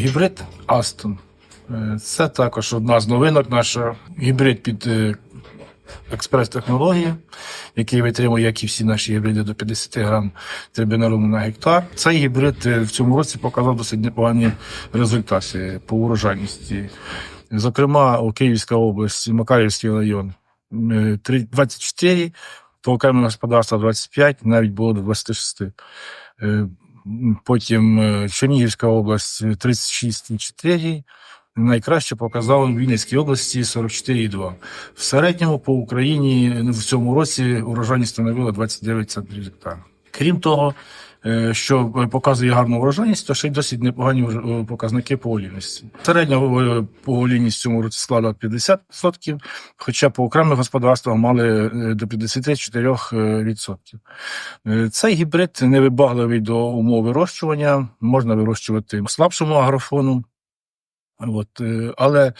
Гібрид Астон. Е, Це також одна з новинок наша. Гібрид під е, експрес-технології, який витримує, як і всі наші гібриди, до 50 грам трибінаруму на гектар. Цей гібрид е, в цьому році показав досить непогані результати по урожайності. Зокрема, у Київська область, Макарівський район е, три- 24, по окремим господарствам 25, навіть було до 26. Е, Потім е, Чернігівська область е, 36,4. Найкраще показали в Вінницькій області 44,2. В середньому по Україні е, в цьому році урожайність становила 29 центрів гектара. Крім того, е, що показує гарну врожайність, то ще й досить непогані е, показники по олійності. Середня е, по олійність в цьому році склала 50%, хоча по окремих господарствах мали е, до 54%. Е, Цей гібрид невибагливий до умов вирощування, можна вирощувати слабшому агрофону. От, е, але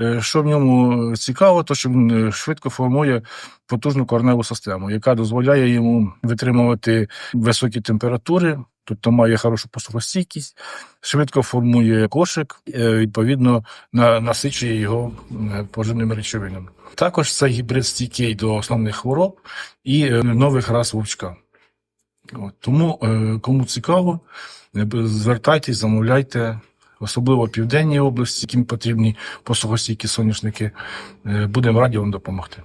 е, що в ньому цікаво, то що він е, швидко формує потужну корневу систему, яка дозволяє йому витримувати високі температури, тобто має хорошу посухостійкість, швидко формує кошик, е, відповідно насичує його е, поживними речовинами. Також цей гібрид стійкий до основних хвороб і е, нових рас вовчка. От, тому, е, кому цікаво, е, звертайтесь, замовляйте, особливо в південній області, яким потрібні посухостійкі соняшники. Е, Будемо раді вам допомогти.